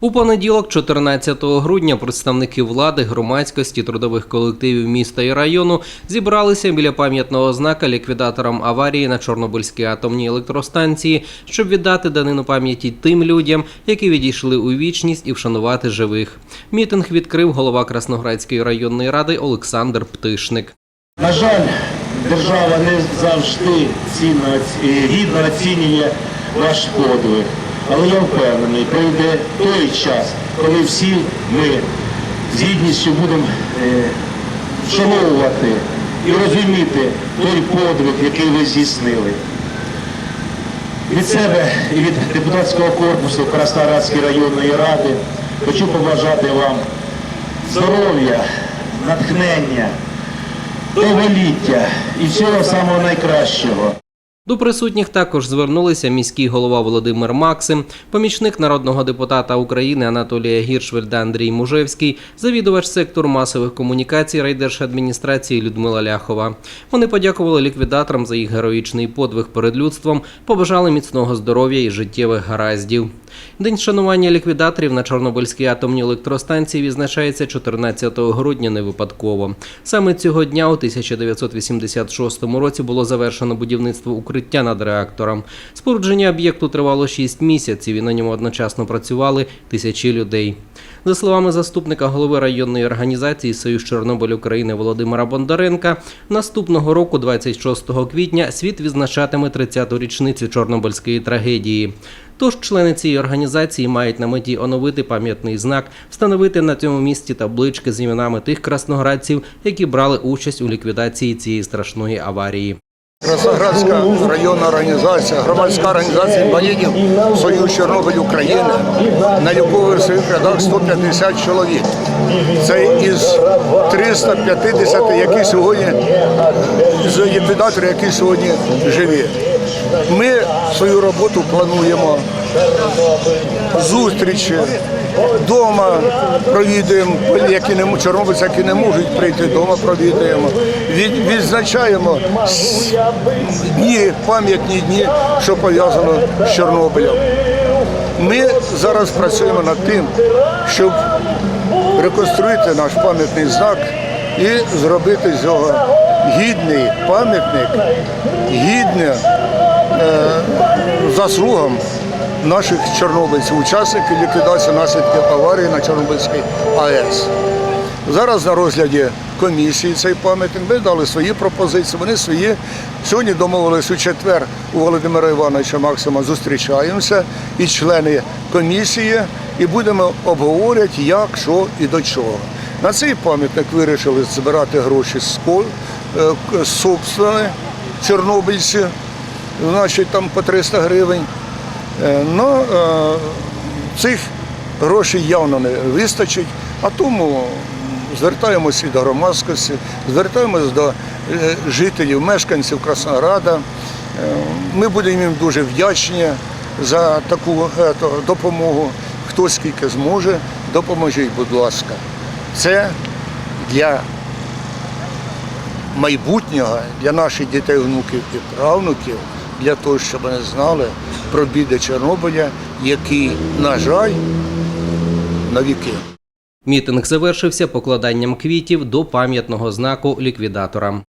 У понеділок, 14 грудня, представники влади, громадськості, трудових колективів міста і району зібралися біля пам'ятного знака ліквідаторам аварії на Чорнобильській атомній електростанції, щоб віддати данину пам'яті тим людям, які відійшли у вічність і вшанувати живих. Мітинг відкрив голова Красноградської районної ради Олександр Птишник. На жаль, держава не завжди цінно, оці- гідно оцінює ваш подвиг. Але я впевнений, прийде той час, коли всі ми з гідністю будемо е, вшановувати і розуміти той подвиг, який ви здійснили. Від себе і від депутатського корпусу Краснодарської районної ради хочу побажати вам здоров'я, натхнення, довголіття і всього самого найкращого. До присутніх також звернулися міський голова Володимир Максим, помічник народного депутата України Анатолія Гіршвельда Андрій Мужевський, завідувач сектору масових комунікацій райдержадміністрації Людмила Ляхова. Вони подякували ліквідаторам за їх героїчний подвиг перед людством, побажали міцного здоров'я і життєвих гараздів. День шанування ліквідаторів на Чорнобильській атомній електростанції відзначається 14 грудня не випадково. Саме цього дня у 1986 році було завершено будівництво укриття над реактором. Спорудження об'єкту тривало 6 місяців і на ньому одночасно працювали тисячі людей. За словами заступника голови районної організації Союз Чорнобиль України Володимира Бондаренка, наступного року, 26 квітня, світ відзначатиме 30-ту річницю Чорнобильської трагедії. Тож члени цієї організації мають на меті оновити пам'ятний знак, встановити на цьому місці таблички з іменами тих красноградців, які брали участь у ліквідації цієї страшної аварії. Красноградська районна організація, громадська організація інвалідів Союз Чорнобиль України на в своїх рядах 150 чоловік. Це із 350, які сьогодні з ліквідаторів, які сьогодні живі. Ми свою роботу плануємо зустрічі вдома провідуємо, які не чорнобильці, які не можуть прийти вдома, провідуємо. Від, відзначаємо дні, пам'ятні дні, що пов'язано з Чорнобилем. Ми зараз працюємо над тим, щоб реконструювати наш пам'ятний знак і зробити з нього гідний пам'ятник, гідне е, заслугам наших чорнобильців, учасників ліквідації наслідків аварії на Чорнобильській АЕС. Зараз на розгляді комісії цей пам'ятник. Ми дали свої пропозиції, вони свої. Сьогодні домовились у четвер у Володимира Івановича Максима зустрічаємося і члени комісії, і будемо обговорювати, як, що і до чого. На цей пам'ятник вирішили збирати гроші з е, з собственно чорнобильці, значить там по 300 гривень. Е, Ну, е, цих грошей явно не вистачить, а тому звертаємося до громадськості, звертаємося до е, жителів, мешканців Краснограда. Е, Ми будемо їм дуже вдячні за таку допомогу. Хто скільки зможе, допоможіть, будь ласка. Це для майбутнього для наших дітей, внуків і правнуків, для того, щоб вони знали про біди Чорнобиля, які, на жаль, навіки. Мітинг завершився покладанням квітів до пам'ятного знаку ліквідаторам.